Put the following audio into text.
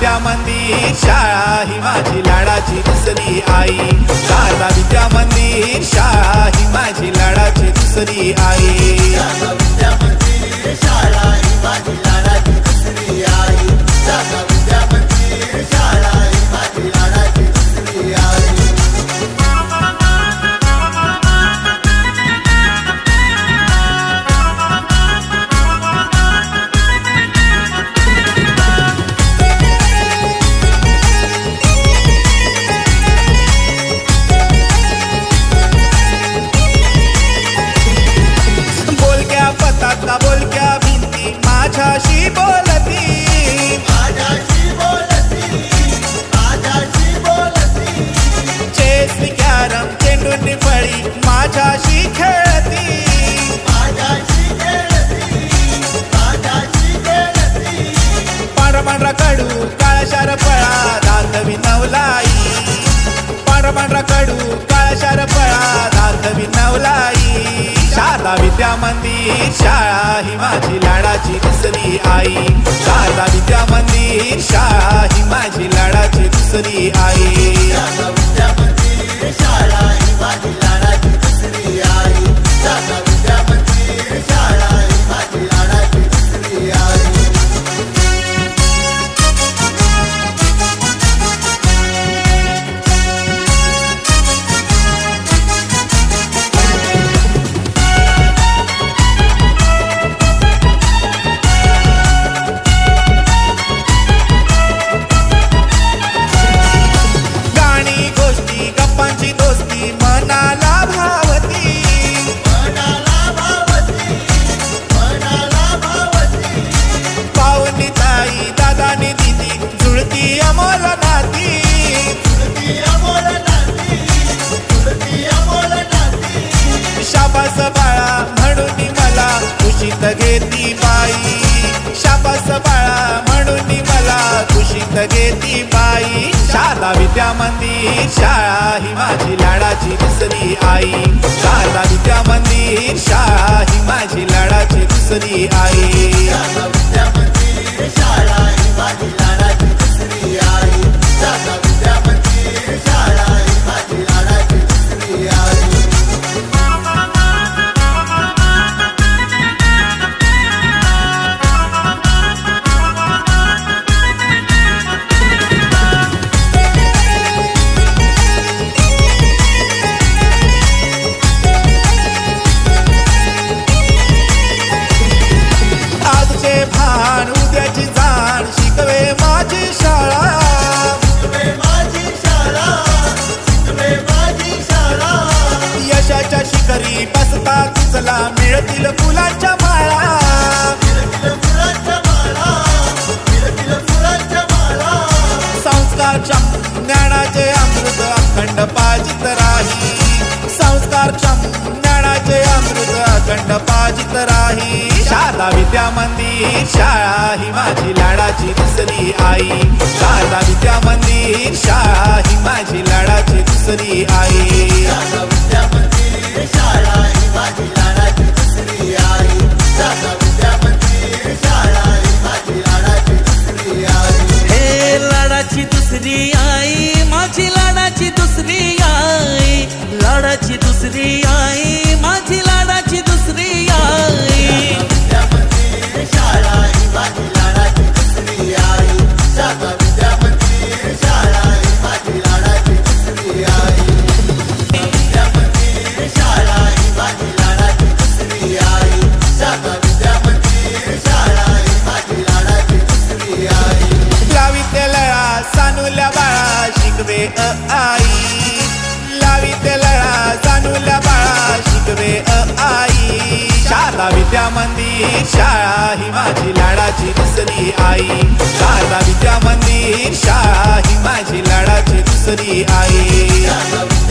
विद्या मंदिर शाळा ही माझी लाडाची दुसरी आई. शारदा विद्या मंदिर शाळा ही माझी लाडाची दुसरी आई. बोलक्या भिंती माझ्याशी बोलती चेस कॅरम चेंडूंनी फळी माझ्याशी खेळती पांढरा पांढरा कडू काळा शार फळा दातवी मंदिर शाळा ही माझी लाडाची दुसरी आई. शारदा विद्या मंदिर शाळा ही माझी लाडाची दुसरी आई. शाळा म्हणून मला खुशीत घेती बाई. शाला विद्या मंदिर शाळा ही माझी लाडाची दुसरी आई. शाला विद्या मंदिर शाळा ही माझी लाडाची दुसरी आई. पाजित शारदा विद्या मंदिर शाळा ही माझी लाडाची दुसरी आई. शारदा विद्या मंदिर शाळा ही माझी लाडाची दुसरी आई. शिकवे अ आई. लावी ते लळा जाणूला बाळा शिकवे अ आई. शाला विद्या मंदिर शाळा ही माझी लाडाची दुसरी आई. शाळा विद्या मंदिर शाळा ही माझी लाडाची दुसरी आई.